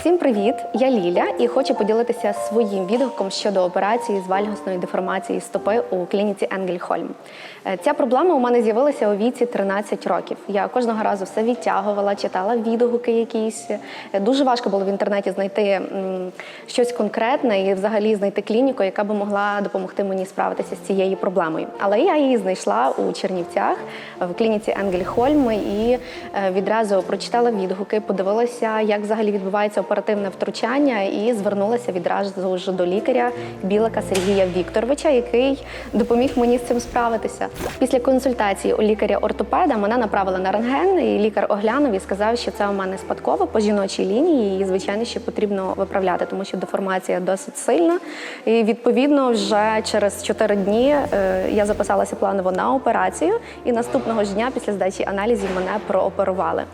Всім привіт! Я Ліля і хочу поділитися своїм відгуком щодо операції з вальгосної деформації стопи у клініці Енгельхольм. Е, Ця проблема у мене з'явилася у віці 13 років. Я кожного разу все відтягувала, читала відгуки якісь. Е, Дуже важко було в інтернеті знайти щось конкретне і взагалі знайти клініку, яка би могла допомогти мені справитися з цією проблемою. Але я її знайшла у Чернівцях в клініці Енгельхольм і е, відразу прочитала відгуки, подивилася, як взагалі відбувається оперативне втручання, і звернулася відразу ж до лікаря Білика Сергія Вікторовича, який допоміг мені з цим справитися. Після консультації у лікаря-ортопеда мене направили на рентген, і лікар оглянув і сказав, що це у мене спадково по жіночій лінії, і звичайно, що потрібно виправляти, тому що деформація досить сильна. І відповідно, вже через 4 дні е, я записалася планово на операцію, і наступного ж дня після здачі аналізів мене прооперували.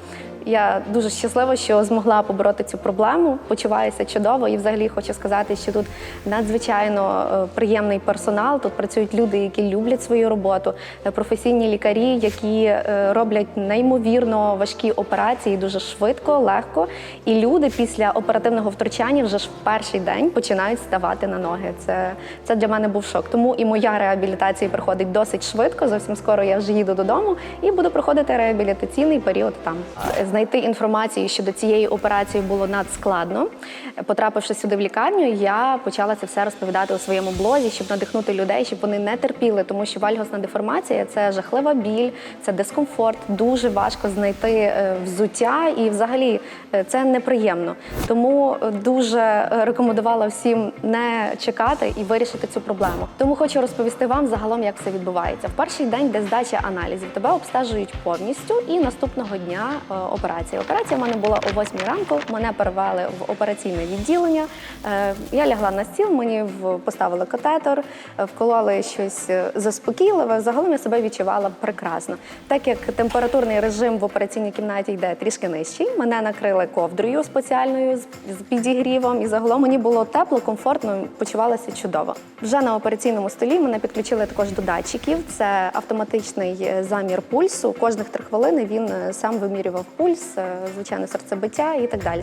Я дуже щаслива, що змогла побороти цю проблему. Почуваюся чудово і взагалі хочу сказати, що тут надзвичайно е, приємний персонал. Тут працюють люди, які люблять свою роботу, е, професійні лікарі, які е, роблять неймовірно важкі операції дуже швидко, легко. І люди після оперативного втручання вже ж в перший день починають ставати на ноги. Це, це для мене був шок. Тому і моя реабілітація проходить досить швидко. Зовсім скоро я вже їду додому і буду проходити реабілітаційний період там. Знайти інформацію щодо цієї операції було надскладно. Потрапивши сюди в лікарню, я почала це все розповідати у своєму блозі, щоб надихнути людей, щоб вони не терпіли, тому що вальгосна деформація це жахлива біль, це дискомфорт. Дуже важко знайти е, взуття, і взагалі е, це неприємно. Тому е, дуже рекомендувала всім не чекати і вирішити цю проблему. Тому хочу розповісти вам загалом, як все відбувається. В перший день, де здача аналізів, тебе обстежують повністю, і наступного дня е, операція. Операція в мене була о 8 ранку. Мене перевели в операційне відділення. Е, Я лягла на стіл, мені поставили катетер, е, вкололи щось е, заспокійливе. Загалом я себе відчувала прекрасно. Так як температурний режим в операційній кімнаті йде трішки нижчий, мене накрили ковдрою спеціальною з підігрівом, і загалом мені було тепло, комфортно, почувалася чудово. Вже на операційному столі мене підключили також до датчиків. Це автоматичний замір пульсу. Кожних три хвилини він сам вимірював пульс, е, звичайно, серцебиття і так далі.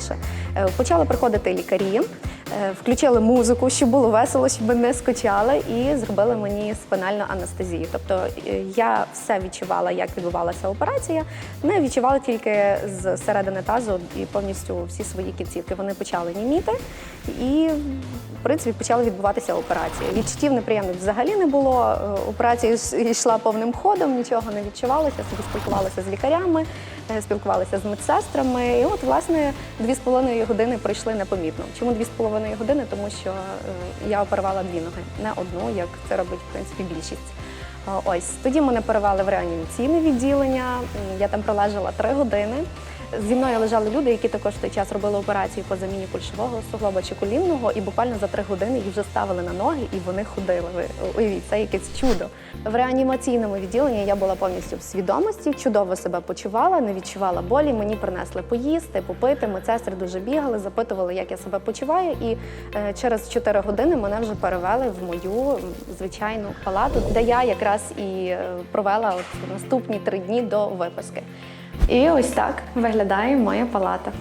Е, Почали приходити лікарі, е, включили музику, щоб було весело, щоб не скучали, і зробили мені спинальну анестезію. Тобто я все відчувала, як відбувалася операція, не відчувала тільки з середини тазу і повністю всі свої кінцівки. Вони почали німіти і, в принципі, почала відбуватися операція. Відчуттів неприємних взагалі не було. Операція йшла повним ходом, нічого не відчувалося. Собі спілкувалася з лікарями, е, спілкувалася з медсестрами. І от, власне, дві з половиною години пройшли непомітно. Чому дві з половиною години? Тому що е, я оперувала дві ноги, не одну, як це робить в принципі більшість. Е, Ось тоді мене перевели в реанімаційне відділення. Я там пролежала три години. Зі мною лежали люди, які також в той час робили операцію по заміні кульшового суглоба чи колінного, і буквально за три години їх вже ставили на ноги і вони ходили. Ви уявіть, це якесь чудо. В реанімаційному відділенні я була повністю в свідомості, чудово себе почувала, не відчувала болі. Мені принесли поїсти, попити. Медсестри дуже бігали, запитували, як я себе почуваю. І е, через 4 години мене вже перевели в мою звичайну палату, де я якраз і е, провела от наступні три дні до виписки. І ось так виглядає моя палата.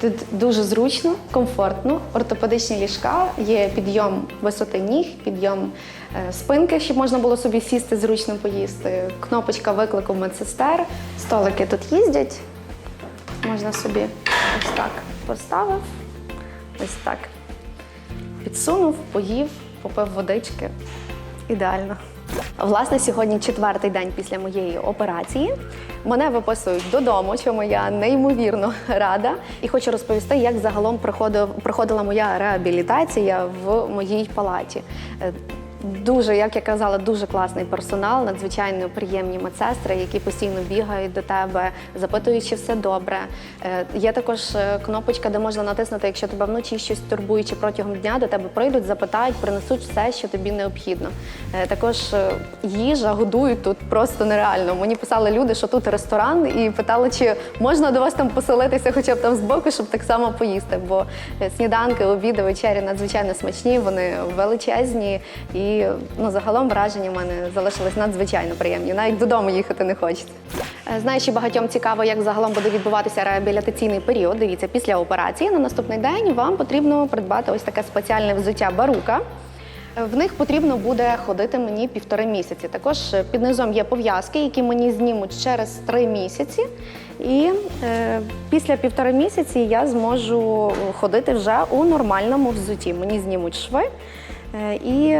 Тут дуже зручно, комфортно, ортопедичні ліжка, є підйом висоти ніг, підйом е, спинки, щоб можна було собі сісти, зручно поїсти. Кнопочка виклику медсестер. Столики тут їздять. Можна собі ось так поставив, ось так підсунув, поїв, попив водички. Ідеально. Власне, сьогодні четвертий день після моєї операції. Мене виписують додому, чому я неймовірно рада. І хочу розповісти, як загалом проходила моя реабілітація в моїй палаті. Дуже, як я казала, дуже класний персонал, надзвичайно приємні медсестри, які постійно бігають до тебе, запитують, чи все добре. Е, Є також е, кнопочка, де можна натиснути, якщо тебе вночі щось турбує, чи протягом дня до тебе прийдуть, запитають, принесуть все, що тобі необхідно. Е, Також їжа годують тут просто нереально. Мені писали люди, що тут ресторан, і питали, чи можна до вас там поселитися, хоча б там збоку, щоб так само поїсти. Бо сніданки, обіди, вечері надзвичайно смачні, вони величезні і і ну, загалом враження в мене залишились надзвичайно приємні. Навіть додому їхати не хочеться. Е, Знаю, що багатьом цікаво, як загалом буде відбуватися реабілітаційний період. Дивіться, після операції на наступний день вам потрібно придбати ось таке спеціальне взуття барука. В них потрібно буде ходити мені півтори місяці. Також під низом є пов'язки, які мені знімуть через три місяці. І е, після півтори місяці я зможу ходити вже у нормальному взутті. Мені знімуть шви. Е, і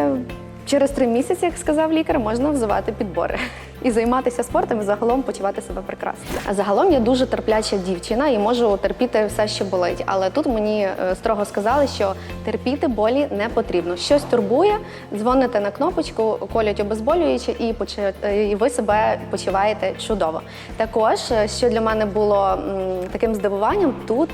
через три місяці, як сказав лікар, можна взувати підбори і займатися спортом і загалом почувати себе прекрасно. А загалом я дуже терпляча дівчина і можу терпіти все, що болить. Але тут мені е, строго сказали, що терпіти болі не потрібно. Щось турбує, дзвоните на кнопочку, колять обезболююче, і е, і ви себе почуваєте чудово. Також, е, що для мене було таким здивуванням, тут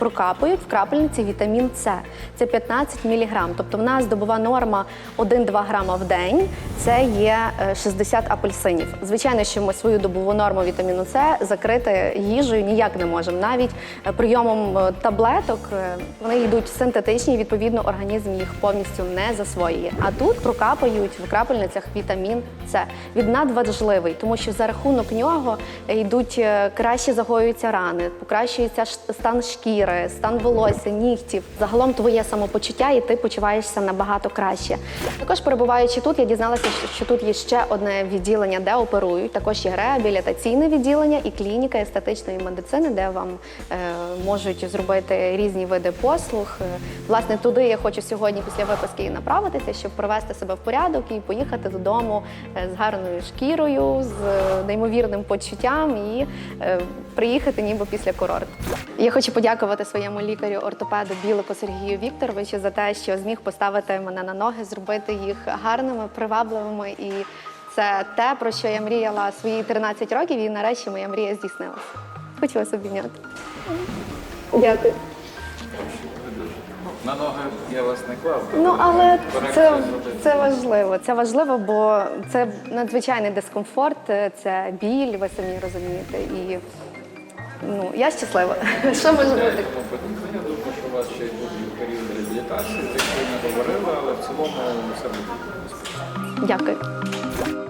прокапують в крапельниці вітамін С. Це 15 мг. Тобто в нас добова норма 1-2 грама в день. Це є е, 60 апельсинів. Звичайно, що ми свою добову норму вітаміну С закрити їжею ніяк не можемо. Навіть е, прийомом е, таблеток е, вони йдуть синтетичні, відповідно, організм їх повністю не засвоює. А тут прокапають в крапельницях вітамін С. Він надважливий, тому що за рахунок нього йдуть краще загоюються рани, покращується стан шкіри, стан волосся, нігтів. Загалом твоє самопочуття, і ти почуваєшся набагато краще. Також перебуваючи тут, я дізналася, що тут є ще одне відділення, де оперують. Також є реабілітаційне відділення і клініка естетичної медицини, де вам е, можуть зробити різні види послуг. Е, Власне, туди я хочу сьогодні після виписки і направитися, щоб привести себе в порядок і поїхати додому е, з гарною шкірою, з неймовірним почуттям і приїхати ніби після курорту. Я хочу подякувати своєму лікарю ортопеду Білику Сергію Вікторовичу за те, що зміг поставити мене на ноги, зробити їх гарними, привабливими. І це те, про що я мріяла свої 13 років, і нарешті моя мрія здійснилася. Хочу вас обійняти. Дякую. На ноги я вас не клав. Ну але це, це важливо. Це важливо, бо це надзвичайний дискомфорт, це біль, ви самі розумієте. І ну я щаслива. Що може бути? Я думаю, що у вас ще й буде період реабілітації, ти не говорили, але в цілому все буде. Дякую. you